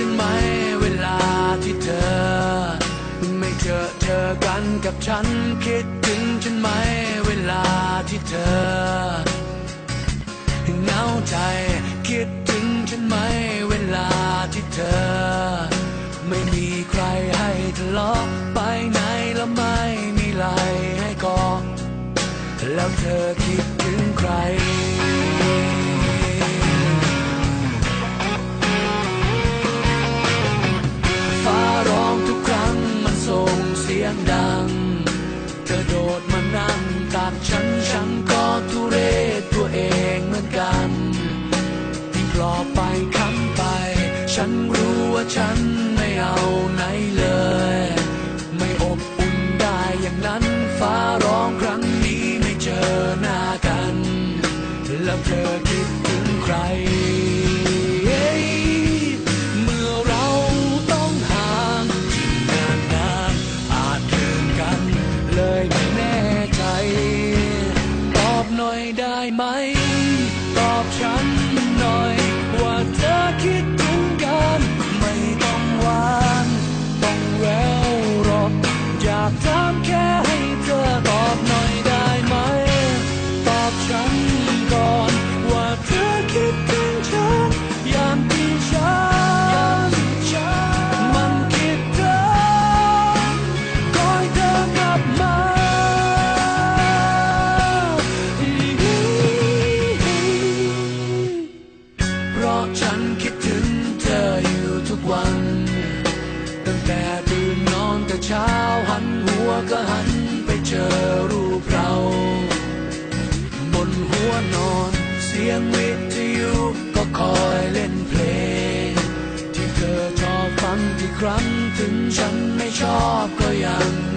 ฉันไหมเวลาที่เธอ ไม่เจอเจอกันกับฉันคิดถึงฉันไหมเวลาที่เธอเหงาใจคิดถึงฉันไหมเวลาที่เธอ ไม่มีใครให้ทะเลาะไปไหนแล้วไม่มีไรให้กอดแล้วเธอ เสียงดังเธอโดดมานั่งตักฉันฉันก็ทุเรศตัวเองเหมือนกันที่ปลอบไปคำไป ฉันรู้ว่าฉันไม่เอาไหนเลย ตอบฉันหน่อยว่าเธอคิดถึงกัน ไม่ต้องหวาน ต้องแววหรอกอยากถาม เช้าหันหัวก็หันไปเจอรูปเรา บนหัวนอนเสียงวิทยุก็คอยเล่นเพลง ที่เธอชอบฟังที่ครั้งถึงฉันไม่ชอบก็ยัง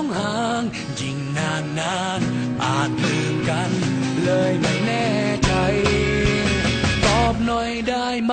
ต้องห่าง ยิ่งนานนานอาจลืมกัน เลยไม่แน่ใจ ตอบหน่อยได้ไหม